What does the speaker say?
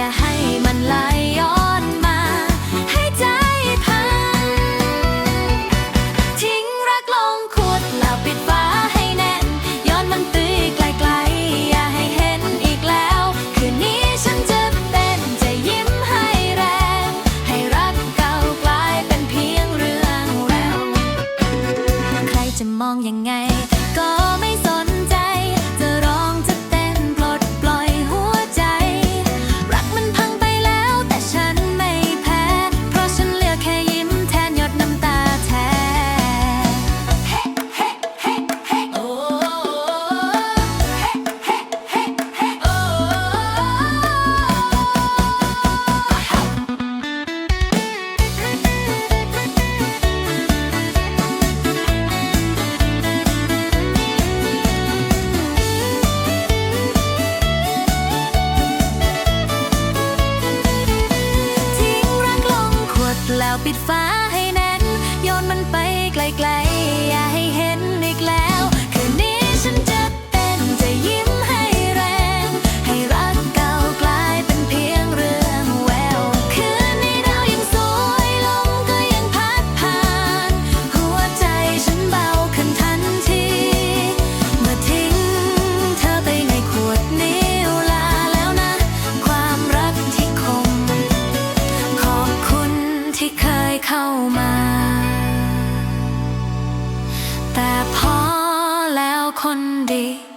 อย่าให้มันไหลย้อนมา ให้ใจพัง ทิ้งรักลงขวดเล้าปิดฝาให้แน่น ย้อนมันตื้ไกลๆ อย่าให้เห็นอีกแล้ว คืนนี้ฉันจะเต้นจะยิ้มให้แรง ให้รักเก่ากลายเป็นเพียงเรื่องแล้ว ใครจะมองยังไง ปิดฟ้าให้แน่นโยนมันไปไกลๆ อย่าให้เห็นอีกแล้ว เข้ามา แต่พอแล้วคนดี